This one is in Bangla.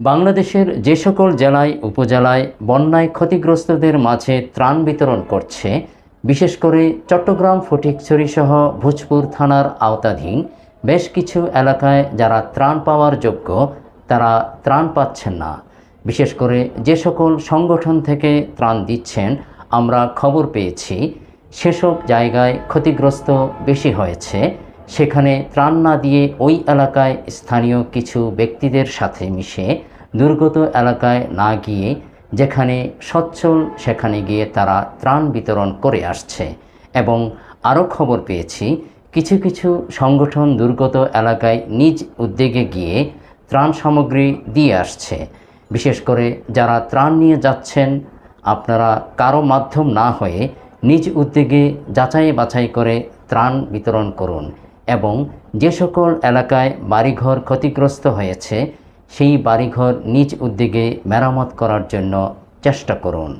বাংলাদেশের যে সকল জেলায়, উপজেলায় বন্যায় ক্ষতিগ্রস্তদের মাঝে ত্রাণ বিতরণ করছে, বিশেষ করে চট্টগ্রাম, ফটিকছড়ি সহ ভোজপুর থানার আওতাধীন বেশ কিছু এলাকায় যারা ত্রাণ পাওয়ার যোগ্য, তারা ত্রাণ পাচ্ছেন না। বিশেষ করে যে সকল সংগঠন থেকে ত্রাণ দিচ্ছেন, আমরা খবর পেয়েছি, সেসব জায়গায় ক্ষতিগ্রস্ত বেশি হয়েছে। সেখানে ত্রাণ না দিয়ে ওই এলাকায় স্থানীয় কিছু ব্যক্তিদের সাথে মিশে দুর্গত এলাকায় না গিয়ে যেখানে সচ্ছল, সেখানে গিয়ে তারা ত্রাণ বিতরণ করে আসছে। এবং আরও খবর পেয়েছি, কিছু কিছু সংগঠন দুর্গত এলাকায় নিজ উদ্যোগে গিয়ে ত্রাণ সামগ্রী দিয়ে আসছে। বিশেষ করে যারা ত্রাণ নিয়ে যাচ্ছেন, আপনারা কারও মাধ্যম না হয়ে নিজ উদ্যোগে যাচাই বাছাই করে ত্রাণ বিতরণ করুন। এবং যে সকল এলাকায় বাড়িঘর ক্ষতিগ্রস্ত হয়েছে সেই বাড়িঘর নিজ উদ্যোগে মেরামত করার জন্য চেষ্টা করুন।